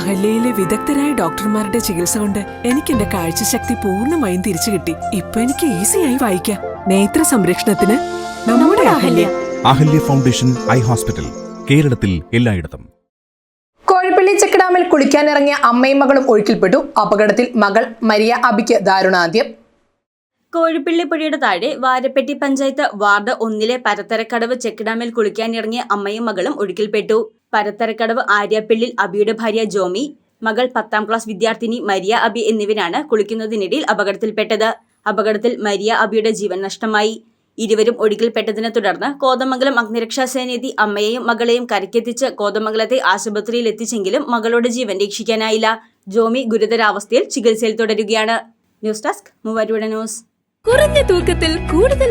അഹല്യയിലെ വിദഗ്ധരായ ഡോക്ടർമാരുടെ ചികിത്സ കൊണ്ട് എനിക്ക് എന്റെ കാഴ്ചശക്തി പൂർണമായും തിരിച്ചു കിട്ടി. ഇപ്പൊ എനിക്ക് ഈസിയായി വായിക്കാം. നേത്ര സംരക്ഷണത്തിന് നമ്മുടെ Ahalya. Ahalya. Foundation eye hospital കേരളത്തിൽ എല്ലായിടത്തും. കോഴിപ്പള്ളി ചെക്കിടാമിൽ കുളിക്കാനിറങ്ങിയ അമ്മയും മകളും ഒഴുക്കിൽപ്പെട്ടു. അപകടത്തിൽ മകൾ മരിയ അബിക്ക് ദാരുണാന്ത്യം. കോഴിപ്പള്ളി പുഴയുടെ താഴെ വാരപ്പെട്ടി പഞ്ചായത്ത് വാർഡ് ഒന്നിലെ പരത്തരക്കടവ് ചെക്കിടാമിൽ കുളിക്കാനിറങ്ങിയ അമ്മയും മകളും ഒഴുക്കിൽപ്പെട്ടു. പരത്തരക്കടവ് ആര്യപ്പിള്ളിൽ അബിയുടെ ഭാര്യ ജോമി മകൾ പത്താം ക്ലാസ് വിദ്യാർത്ഥിനി മരിയ അബി എന്നിവരാണ് കുളിക്കുന്നതിനിടയിൽ അപകടത്തിൽപ്പെട്ടത്. അപകടത്തിൽ മരിയ അബിയുടെ ജീവൻ നഷ്ടമായി. ഇരുവരും ഒഴുകിൽപ്പെട്ടതിനെ തുടർന്ന് കോതമംഗലം അഗ്നിരക്ഷാ സേനയെത്തി അമ്മയെയും മകളെയും കരക്കെത്തിച്ച് കോതമംഗലത്തെ ആശുപത്രിയിൽ എത്തിച്ചെങ്കിലും മകളുടെ ജീവൻ രക്ഷിക്കാനായില്ല. ജോമി ഗുരുതരാവസ്ഥയിൽ ചികിത്സയിൽ തുടരുകയാണ്. News desk Muvattupuzha news. കുറഞ്ഞ തൂക്കത്തിൽ കൂടുതൽ